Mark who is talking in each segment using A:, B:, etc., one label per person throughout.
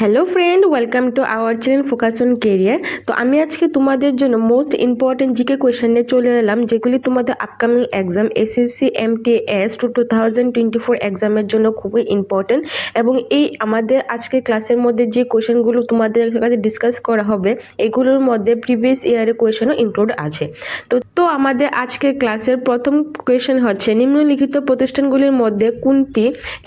A: Hello friend welcome to our channel focus on career তো আমি আজকে তোমাদের জন্য মোস্ট ইম্পর্টেন্ট জিকে কোয়েশন নিয়ে চলে এলাম, যেগুলি তোমাদের upcoming exam SSC MTS two two thousand twenty four এক্সামের জন্য খুবই ইম্পর্টেন্ট এবং এই আমাদের আজকের ক্লাসের মধ্যে যে কোয়েশনগুলো তোমাদের কাছে ডিসকাস করা হবে, এগুলোর মধ্যে প্রিভিয়াস ইয়ারের কোয়েশনও ইনক্লুড আছে। তো তো আমাদের আজকের ক্লাসের প্রথম কোয়েশন হচ্ছে, নিম্নলিখিত প্রতিষ্ঠানগুলির মধ্যে কোনটি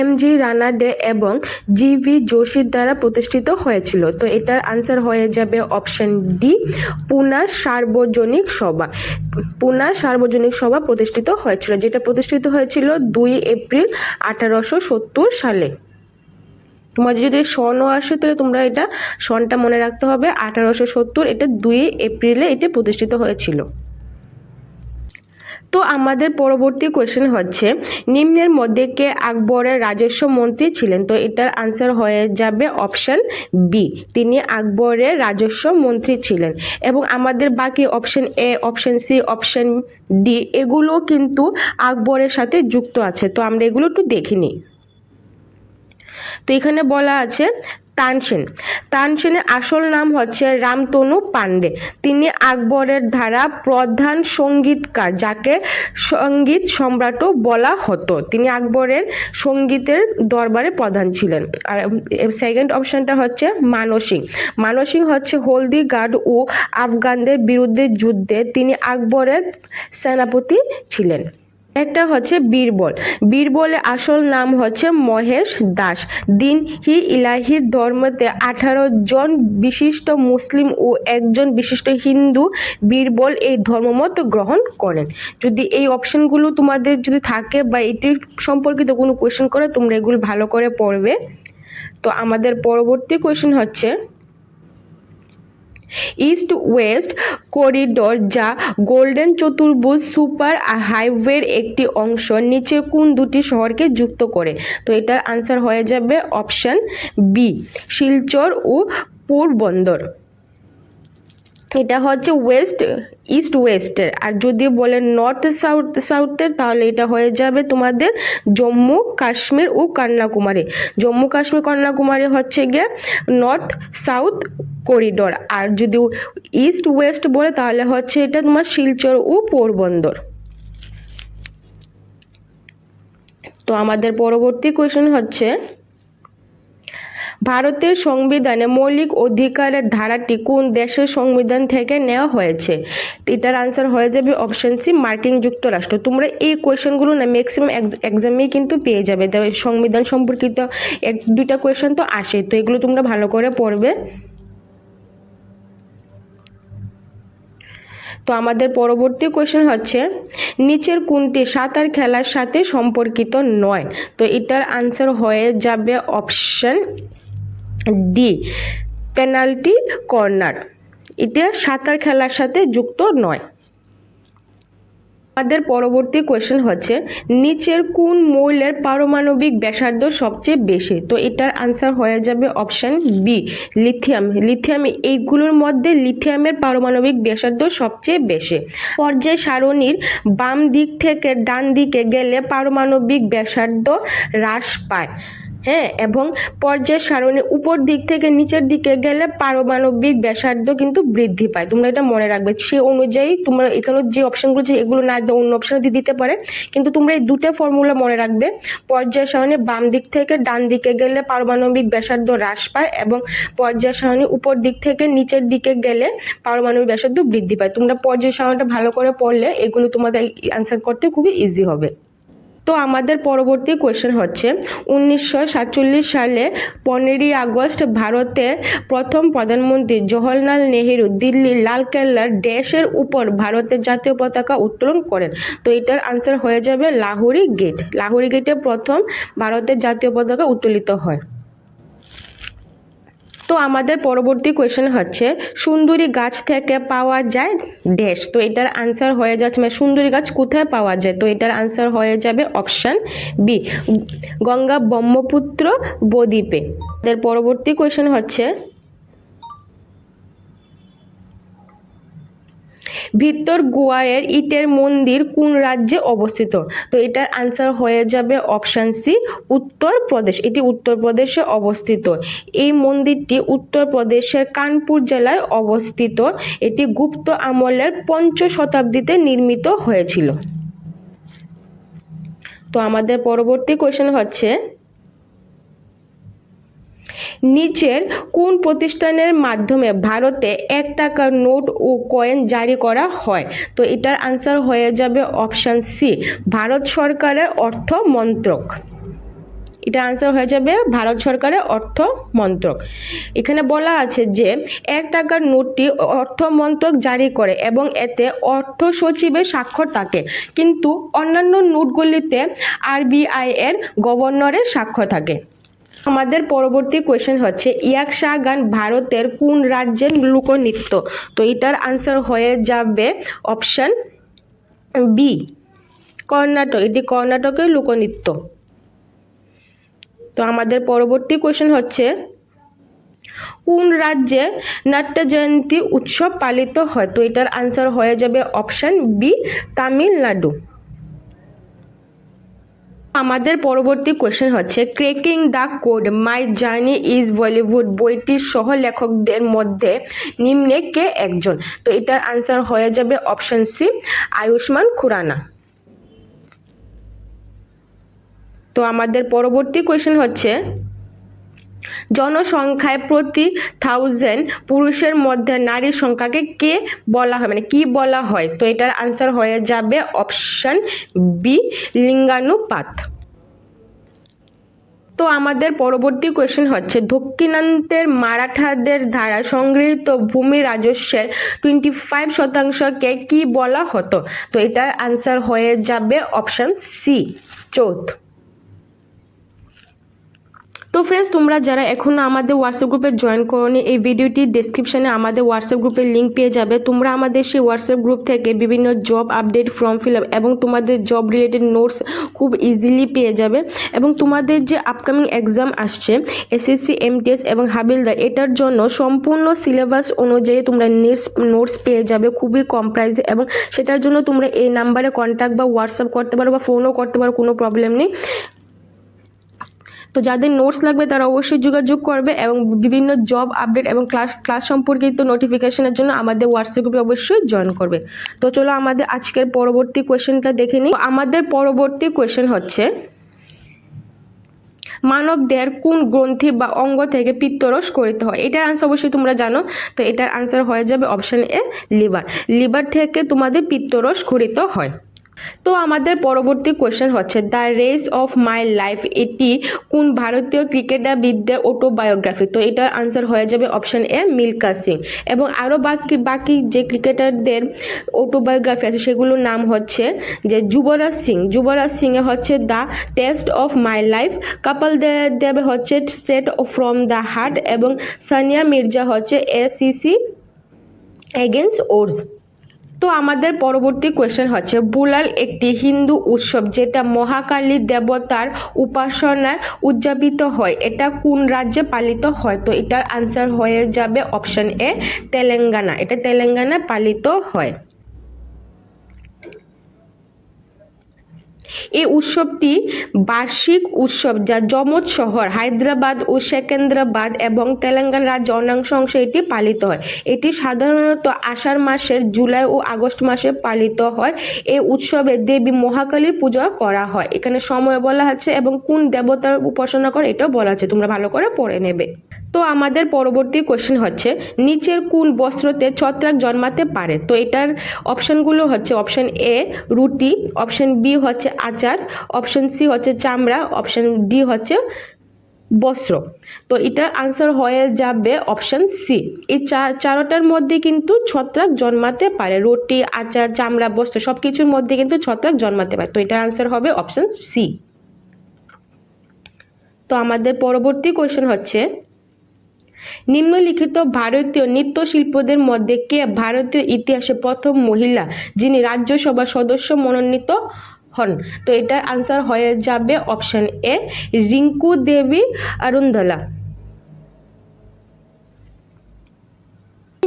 A: এম জি রানা ডে এবং জি ভি যোশীর দ্বারা প্রতিষ্ঠিত হয়েছিল। তো এটার আনসার হয়ে যাবে অপশন ডি পুনা সার্বজনিক সভা। পুনা সার্বজনিক সভা প্রতিষ্ঠিত হয়েছিল, যেটা প্রতিষ্ঠিত হয়েছিল দুই এপ্রিল আঠারোশো সত্তর সালে। তোমাদের যদি সনও আসে, তাহলে তোমরা এটা সনটা মনে রাখতে হবে, আঠারোশো সত্তর, এটা দুই এপ্রিলে এটা প্রতিষ্ঠিত হয়েছিল। তো আমাদের পরবর্তী কোয়েশ্চেন হচ্ছে, নিম্নের মধ্যে কে আকবরের রাজস্ব মন্ত্রী ছিলেন? তো এটার আনসার হয়ে যাবে অপশান বি তিনি আকবরের রাজস্ব মন্ত্রী ছিলেন। এবং আমাদের বাকি option A option C option D এগুলো কিন্তু আকবরের সাথে যুক্ত আছে। তো আমরা এগুলো একটু দেখিনি তো এখানে বলা আছে তানসেন। তানসেনের আসল নাম হচ্ছে রামতনু পান্ডে তিনি আকবরের ধারা প্রধান সঙ্গীতকার, যাকে সংগীত সম্রাটও বলা হতো। তিনি আকবরের সঙ্গীতের দরবারে প্রধান ছিলেন। আর সেকেন্ড অপশনটা হচ্ছে মানসিং। মানসিং হচ্ছে হলদি গার্ড ও আফগানদের বিরুদ্ধে যুদ্ধে তিনি আকবরের সেনাপতি ছিলেন। একটা হচ্ছে বীরবল। বীরবলের আসল নাম হচ্ছে মহেশ দাস। দিন হি ইলাহির ধর্মতে আঠারো জন বিশিষ্ট মুসলিম ও একজন বিশিষ্ট হিন্দু বীরবল এই ধর্মমত গ্রহণ করেন। যদি এই অপশনগুলো তোমাদের যদি থাকে বা এটির সম্পর্কিত কোনো কোয়েশ্চেন করে, তোমরা এগুলো ভালো করে পড়বে। তো আমাদের পরবর্তী কোয়েশ্চেন হচ্ছে ইস্ট ওয়েস্ট করিডোর যা গোল্ডেন চতুর্ভুজ সুপার হাইওয়ের একটি অংশ, নিচের কোন দুটি শহরকে যুক্ত করে। তো এটার আনসার হয়ে যাবে অপশন বি শিলচর ও পোরবন্দর। এটা হচ্ছে ওয়েস্ট, ইস্ট ওয়েস্টের আর যদি বলে নর্থ, সাউথ সাউথের তাহলে এটা হয়ে যাবে তোমাদের জম্মু, কাশ্মীর ও কন্যাকুমারী। জম্মু, কাশ্মীর, কন্যাকুমারী হচ্ছে গিয়ে নর্থ, সাউথ করিডোর। আর যদি ইস্ট ওয়েস্ট বলে, তাহলে হচ্ছে এটা তোমার শিলচর ও পোরবন্দর। তো আমাদের পরবর্তী কোয়েশ্চেন হচ্ছে ভারতের সংবিধানে মৌলিক অধিকারের ধারাটি কোন দেশের সংবিধান থেকে নেওয়া হয়েছে? এটার আনসার হয়ে যাবে অপশন সি মার্কিন যুক্তরাষ্ট্র। তোমরা এই কোয়েশনগুলো না ম্যাক্সিমাম এক্সামেই কিন্তু পেয়ে যাবে। সংবিধান সম্পর্কিত এক, দুইটা কোয়েশন তো আসে তো এগুলো তোমরা ভালো করে পড়বে। তো আমাদের পরবর্তী কোয়েশ্চেন হচ্ছে, নিচের কোনটি সাঁতার খেলার সাথে সম্পর্কিত নয়? তো এটার আনসার হয়ে যাবে অপশন ডি, পেনাল্টি, কর্নার। এটা সাঁতার খেলার সাথে যুক্ত নয়। আমাদের পরবর্তী কোয়েশ্চেন হচ্ছে, নিচের কোন মৌলের পারমাণবিক ব্যাসার্ধ সবচেয়ে বেশি? তো এটার আনসার হয়ে যাবে অপশান বি লিথিয়াম লিথিয়াম এইগুলোর মধ্যে লিথিয়ামের পারমাণবিক ব্যাসার্ধ সবচেয়ে বেশি। পর্যায় সারণীর বাম দিক থেকে ডান দিকে গেলে পারমাণবিক ব্যাসার্ধ হ্রাস পায়। হ্যাঁ এবং পর্যায় সারণীর উপর দিক থেকে নিচের দিকে গেলে পারমাণবিক ব্যাসার্ধ কিন্তু বৃদ্ধি পায়। তোমরা এটা মনে রাখবে। সে অনুযায়ী তোমরা এখানে যে অপশনগুলো যে এগুলো না অন্য অপশন দিয়ে দিতে পারে। কিন্তু তোমরা এই দুটো ফর্মুলা মনে রাখবে। পর্যায় সারণীর বাম দিক থেকে ডান দিকে গেলে পারমাণবিক ব্যাসার্ধ হ্রাস পায় এবং পর্যায় সারণীর উপর দিক থেকে নিচের দিকে গেলে পারমাণবিক ব্যাসার্ধ বৃদ্ধি পায়। তোমরা পর্যায় সারণীটা ভালো করে পড়লে এগুলো তোমাদের অ্যান্সার করতে খুবই ইজি হবে। তো আমাদের পরবর্তী কোয়েশ্চেন হচ্ছে, উনিশশো সাতচল্লিশ সালে পনেরোই আগস্ট ভারতের প্রথম প্রধানমন্ত্রী জওহরলাল নেহেরু দিল্লির লালকেল্লার ড্যাশের উপর ভারতের জাতীয় পতাকা উত্তোলন করেন। তো এটার আনসার হয়ে যাবে লাহোরি গেট লাহোরি গেটে প্রথম ভারতের জাতীয় পতাকা উত্তোলিত হয়। তো আমাদের পরবর্তী কোয়েশ্চেন হচ্ছে, সুন্দরী গাছ থেকে পাওয়া যায় ড্যাশ তো এটার আনসার হয়ে যাচ্ছে মানে সুন্দরী গাছ কোথায় পাওয়া যায়? তো এটার আনসার হয়ে যাবে অপশান বি গঙ্গা ব্রহ্মপুত্র বদ্বীপে। এর পরবর্তী কোয়েশ্চেন হচ্ছে ভিত্তর গোয়ায়ের ইটের মন্দির কোন রাজ্যে অবস্থিত? তো এটার আনসার হয়ে যাবে অপশান সি উত্তরপ্রদেশ। এটি উত্তরপ্রদেশে অবস্থিত। এই মন্দিরটি উত্তরপ্রদেশের কানপুর জেলায় অবস্থিত। এটি গুপ্ত আমলের পঞ্চ শতাব্দীতে নির্মিত হয়েছিল। তো আমাদের পরবর্তী কোয়েশ্চেন হচ্ছে নিচের কোন প্রতিষ্ঠানের মাধ্যমে ভারতে এক টাকার নোট ও কয়েন জারি করা হয়? তো এটার আনসার হয়ে যাবে অপশান সি ভারত সরকারের অর্থ মন্ত্রক। এটা আনসার হয়ে যাবে ভারত সরকারের অর্থ মন্ত্রক। এখানে বলা আছে যে, এক টাকার নোটটি অর্থ মন্ত্রক জারি করে এবং এতে অর্থ সচিবের স্বাক্ষর থাকে। কিন্তু অন্যান্য নোটগুলিতে আরবিআই এর গভর্নরের স্বাক্ষর থাকে। আমাদের পরবর্তী কোয়েশ্চেন হচ্ছে ইয়াকশা গান ভারতের কোন রাজ্যের লোকনৃত্য? তো এটার আনসার হয়ে যাবে অপশন বি কর্ণাটক। এটি কর্ণাটকের লোকনৃত্য। তো আমাদের পরবর্তী কোয়েশ্চেন হচ্ছে, কোন রাজ্যে নাট্য জয়ন্তী উৎসব পালিত হয়? তো এটার আনসার হয়ে যাবে অপশন বি তামিলনাড়ু। আমাদের পরবর্তী কোয়েশ্চেন হচ্ছে cracking the code my journey is Bollywood বইটির সহ লেখকদের মধ্যে নিম্নে কে একজন? তো এটার আনসার হয়ে যাবে অপশন সি আয়ুষ্মান খুরানা। তো আমাদের পরবর্তী কোয়েশ্চেন হচ্ছে জনসংখ্যায় প্রতি থাউজেন্ড পুরুষের মধ্যে নারীর সংখ্যাকে কে বলা হয়? মানে কি বলা হয়? তো এটার আনসার হয়ে যাবে অপশন বি লিঙ্গানুপাত। তো আমাদের পরবর্তী কোয়েশ্চেন হচ্ছে, দক্ষিণান্তের মারাঠাদের দ্বারা সংগৃহীত ভূমি রাজস্বের টোয়েন্টি ফাইভ শতাংশকে কি বলা হতো? তো এটার আনসার হয়ে যাবে অপশন সি চৌথ। তো ফ্রেন্ডস তোমরা যারা এখনও আমাদের হোয়াটসঅ্যাপ গ্রুপে জয়েন করোনি, এই ভিডিওটির ডিসক্রিপশানে আমাদের হোয়াটসঅ্যাপ গ্রুপের লিঙ্ক পেয়ে যাবে। তোমরা আমাদের সেই হোয়াটসঅ্যাপ গ্রুপ থেকে বিভিন্ন job update form fill up এবং তোমাদের জব রিলেটেড নোটস খুব ইজিলি পেয়ে যাবে এবং তোমাদের যে আপকামিং এক্সাম আসছে এসএসসি এমটিএস এবং হাবিলদার, এটার জন্য সম্পূর্ণ সিলেবাস অনুযায়ী তোমরা নোটস নোটস পেয়ে যাবে খুবই কম প্রাইসে এবং সেটার জন্য তোমরা এই নাম্বারে কন্ট্যাক্ট বা হোয়াটসঅ্যাপ করতে পারো বা ফোনও করতে পারো, কোনো প্রবলেম নেই। তো যাদের নোটস লাগবে তারা অবশ্যই যোগাযোগ করবে এবং বিভিন্ন জব আপডেট এবং ক্লাস ক্লাস সম্পর্কিত নোটিফিকেশনের জন্য আমাদের হোয়াটসঅ্যাপ গ্রুপে অবশ্যই জয়েন করবে। তো চলো আমাদের আজকের পরবর্তী কোয়েশ্চেনটা দেখে নিই। আমাদের পরবর্তী কোয়েশ্চেন হচ্ছে, মানব দেহের কোন গ্রন্থি বা অঙ্গ থেকে পিত্তরস করিতে হয়? এটার আনসার অবশ্যই তোমরা জানো। তো এটার আনসার হয়ে যাবে অপশান এ লিভার লিভার থেকে তোমাদের পিত্তরস খরিত হয়। তো আমাদের পরবর্তী কোয়েশ্চেন হচ্ছে the race of my life এটি কোন ভারতীয় ক্রিকেটারবিদদের অটোবায়োগ্রাফি তো এটার আনসার হয়ে যাবে অপশান এ মিল্কা সিং। এবং আরও বাকি বাকি যে ক্রিকেটারদের অটোবায়োগ্রাফি আছে, সেগুলোর নাম হচ্ছে যে যুবরাজ সিং। যুবরাজ সিংয়ে হচ্ছে the test of my life কপাল দেবে হচ্ছে সেট ফ্রম দ্য হার্ট এবং সানিয়া মির্জা হচ্ছে এ সিসি এগেন্স্ট ওর্স তো আমাদের পরবর্তী কোয়েশ্চেন হচ্ছে, বুলাল একটি হিন্দু উৎসব যেটা মহাকালী দেবতার উপাসনায় উদযাপিত হয়, এটা কোন রাজ্যে পালিত হয়? তো এটার আনসার হয়ে যাবে অপশন এ তেলেঙ্গানা। এটা তেলেঙ্গানায় পালিত হয়। এই উৎসবটি বার্ষিক উৎসব যা যমজ শহর, হায়দ্রাবাদ ও সেকেন্দ্রাবাদ এবং তেলেঙ্গানা রাজ্য অন্যাংশ অংশে এটি পালিত হয়। এটি সাধারণত আষাঢ় মাসের জুলাই ও আগস্ট মাসে পালিত হয়। এই উৎসবে দেবী মহাকালীর পূজা করা হয়। এখানে সময় বলা আছে এবং কোন দেবতার উপাসনা করে এটাও বলা আছে। তোমরা ভালো করে পড়ে নেবে। তো আমাদের পরবর্তী কোশ্চেন হচ্ছে, নিচের কোন বস্ত্রতে ছত্রাক জন্মাতে পারে? তো এটার অপশনগুলো হচ্ছে অপশন এ রুটি অপশন বি হচ্ছে আচার অপশন সি হচ্ছে চামড়া অপশন ডি হচ্ছে বস্ত্র। তো এটা আনসার হয়ে যাবে অপশন সি এই চারোটার মধ্যে কিন্তু ছত্রাক জন্মাতে পারে। রুটি, আচার, চামড়া, বস্ত্র সব কিছুর মধ্যে কিন্তু ছত্রাক জন্মাতে পারে। তো এটার আনসার হবে অপশন সি তো আমাদের পরবর্তী কোয়েশ্চেন হচ্ছে নিম্নলিখিত ভারতীয় নৃত্যশিল্পীদের মধ্যে কে ভারতীয় ইতিহাসে প্রথম মহিলা যিনি রাজ্যসভা সদস্য মনোনীত হন? তো এটার আনসার হয়ে যাবে অপশন এ রিঙ্কু দেবী অরুন্ধলা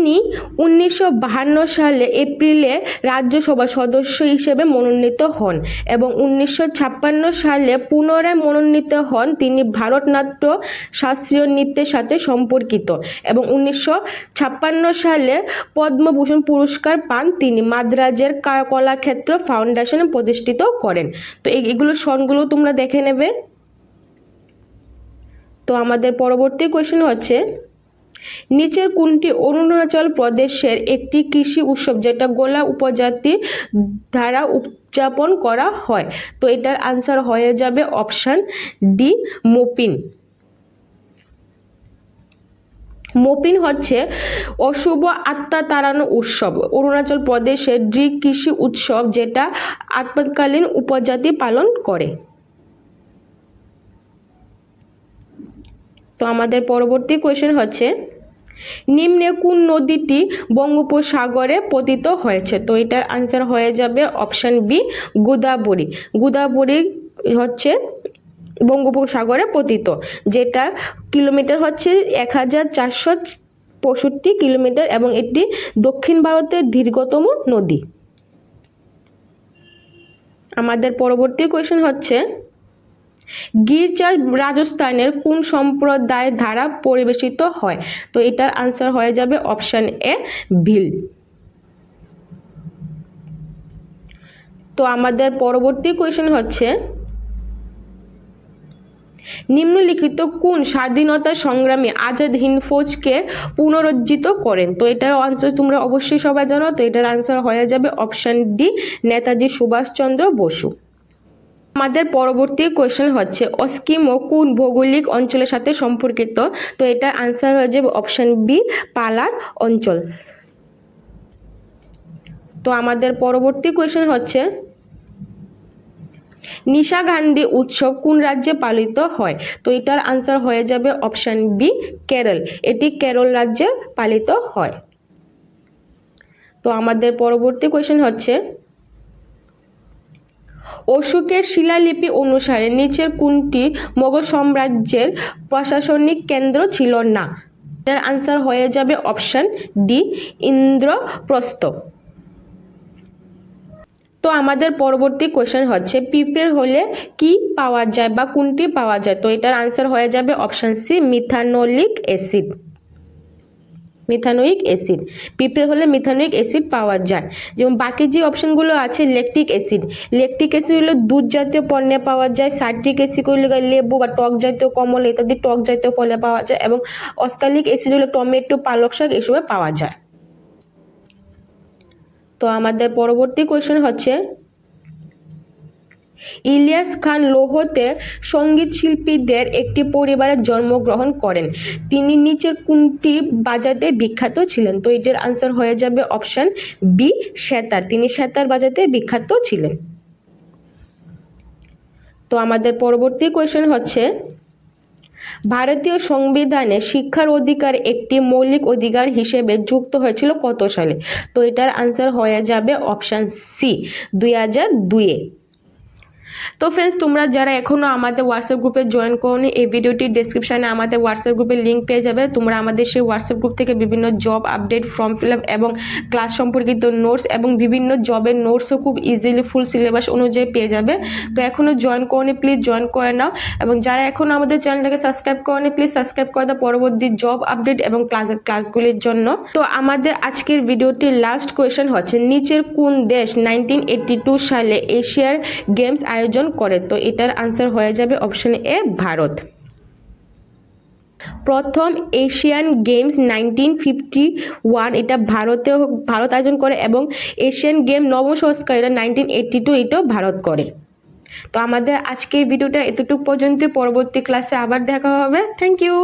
A: তিনি উনিশশো সালে এপ্রিলে রাজ্যসভা সদস্য হিসেবে মনোনীত হন এবং উনিশশো ছাপ্পান্ন সালে পুনরায় মনোনীত হন তিনি ভারতনাট্য শাস্ত্রীয় নৃত্যের সাথে সম্পর্কিত এবং উনিশশো ছাপ্পান্ন সালে পদ্মভূষণ পুরস্কার পান তিনি মাদ্রাজের কলাক্ষেত্র ফাউন্ডেশন প্রতিষ্ঠিত করেন। তো এগুলো সনগুলো তোমরা দেখে নেবে। তো আমাদের পরবর্তী কোয়েশ্চেন হচ্ছে নিচের কোনটি অরুণাচল প্রদেশের একটি কৃষি উৎসব, যেটা গোলা উপজাতি দ্বারা উদযাপন করা হয়। তো এটার আনসার হয়ে যাবে অপশন ডি মোপিন। মোপিন হচ্ছে অশুভ আত্মা তাড়ানো উৎসব। অরুণাচল প্রদেশের ড্রি কৃষি উৎসব, যেটা আপৎকালীন উপজাতি পালন করে। তো আমাদের পরবর্তী কোয়েশ্চেন হচ্ছে, নিম্নে কোন নদীটি বঙ্গোপসাগরে পতিত হয়েছে? তো এটার আনসার হয়ে যাবে অপশান বি গোদাবরী। গোদাবরী হচ্ছে বঙ্গোপসাগরে পতিত, যেটা কিলোমিটার হচ্ছে এক হাজার চারশো পঁয়ষট্টি কিলোমিটার এবং এটি দক্ষিণ ভারতের দীর্ঘতম নদী। আমাদের পরবর্তী কোয়েশ্চেন হচ্ছে গির্জার রাজস্থানের কোন সম্প্রদায় দ্বারা পরিবেশিত হয়? তো এটার আনসার হয়ে যাবে অপশন এ ভিল। তো আমাদের পরবর্তী কোয়েশ্চেন হচ্ছে, নিম্নলিখিত কোন স্বাধীনতা সংগ্রামী আজাদ হিন্দ ফৌজকে পুনরুজ্জীবিত করেন? তো এটার আনসার তোমরা অবশ্যই সবাই জানো, তো এটার আনসার হয়ে যাবে অপশন ডি নেতাজি সুভাষচন্দ্র বসু। আমাদের পরবর্তী কোয়েশ্চেন হচ্ছে, অস্কিমো কোন ভৌগোলিক অঞ্চলের সাথে সম্পর্কিত? তো এটা আনসার হয়ে যাবে অপশন বি পালার অঞ্চল। তো আমাদের পরবর্তী কোয়েশ্চেন হচ্ছে, নিশা গান্ধী উৎসব কোন রাজ্যে পালিত হয়? তো এটার আনসার হয়ে যাবে অপশন বি কেরল। এটি কেরল রাজ্যে পালিত হয়। তো আমাদের পরবর্তী কোয়েশ্চেন হচ্ছে অশোকের শিলালিপি অনুসারে নিচের কোনটি মোগল সাম্রাজ্যের প্রশাসনিক কেন্দ্র ছিল না? এর আনসার হয়ে যাবে অপশন ডি ইন্দ্রপ্রস্থ। তো আমাদের পরবর্তী কোশ্চেন হচ্ছে পিঁপড়ে হলে কি পাওয়া যায় বা কোনটি পাওয়া যায়? তো এটার আনসার হয়ে যাবে option C methanolic acid methanoic acid. পিঁপড়ে হলে মিথানোইক অ্যাসিড পাওয়া যায়। যেমন বাকি যে অপশনগুলো আছে ল্যাকটিক অ্যাসিড। ল্যাকটিক অ্যাসিড হলো দুধ জাতীয় পণ্যে পাওয়া যায়। সাইট্রিক অ্যাসিড হলো লেবু বা টক জাতীয় কমলা, ইত্যাদি টক জাতীয় ফলে পাওয়া যায় এবং অস্কালিক অ্যাসিড হলো টমেটো, পালক শাক এসবে পাওয়া যায়। তো আমাদের পরবর্তী কোয়েশ্চেন হচ্ছে ইলিয়াস খান লোহতে সংগীত শিল্পীদের একটি পরিবারে জন্মগ্রহণ করেন। তিনি নিচের কোনটি বাজাতে বিখ্যাত ছিলেন। তো এটার আনসার হয়ে যাবে অপশন বি সেতার। তিনি সেতার বাজাতে বিখ্যাত ছিলেন। তো আমাদের পরবর্তী কোয়েশ্চেন হচ্ছে, ভারতীয় সংবিধানে শিক্ষার অধিকার একটি মৌলিক অধিকার হিসেবে যুক্ত হয়েছিল কত সালে? তো এটার আনসার হয়ে যাবে অপশন সি দুই হাজার দুইয়ে। তো ফ্রেন্ডস তোমরা যারা এখনও আমাদের হোয়াটসঅ্যাপ গ্রুপে জয়েন করোনি, এই ভিডিওটির ডেসক্রিপশনে আমাদের হোয়াটসঅ্যাপ গ্রুপের লিঙ্ক পেয়ে যাবে। তোমরা আমাদের সেই হোয়াটসঅ্যাপ গ্রুপ থেকে বিভিন্ন job update form fill up এবং ক্লাস সম্পর্কিত নোটস এবং বিভিন্ন জবের নোটসও খুব ইজিলি ফুল সিলেবাস অনুযায়ী পেয়ে যাবে। তো এখনও জয়েন করনি প্লিজ জয়েন করে নাও। এবং যারা এখনও আমাদের চ্যানেলটাকে সাবস্ক্রাইব করনি প্লিজ সাবস্ক্রাইব করে দাও পরবর্তী জব আপডেট এবং ক্লাস ক্লাসগুলির জন্য। তো আমাদের আজকের ভিডিওটির লাস্ট কোয়েশ্চেন হচ্ছে, নিচের কোন দেশ নাইনটিন সালে এশিয়ার গেমস আয়োজন করে, তো এটার আনসার হয়ে যাবে অপশন এ ভারত। প্রথম Asian Games nineteen fifty one এটা ভারতে ভারত আয়োজন করে এবং এশিয়ান গেম নবম সংস্কার, এটা নাইনটিন এইটটি টু এটাও ভারত করে। তো আমাদের আজকের ভিডিওটা এতটুকু পর্যন্ত, পরবর্তী ক্লাসে আবার দেখা হবে। Thank you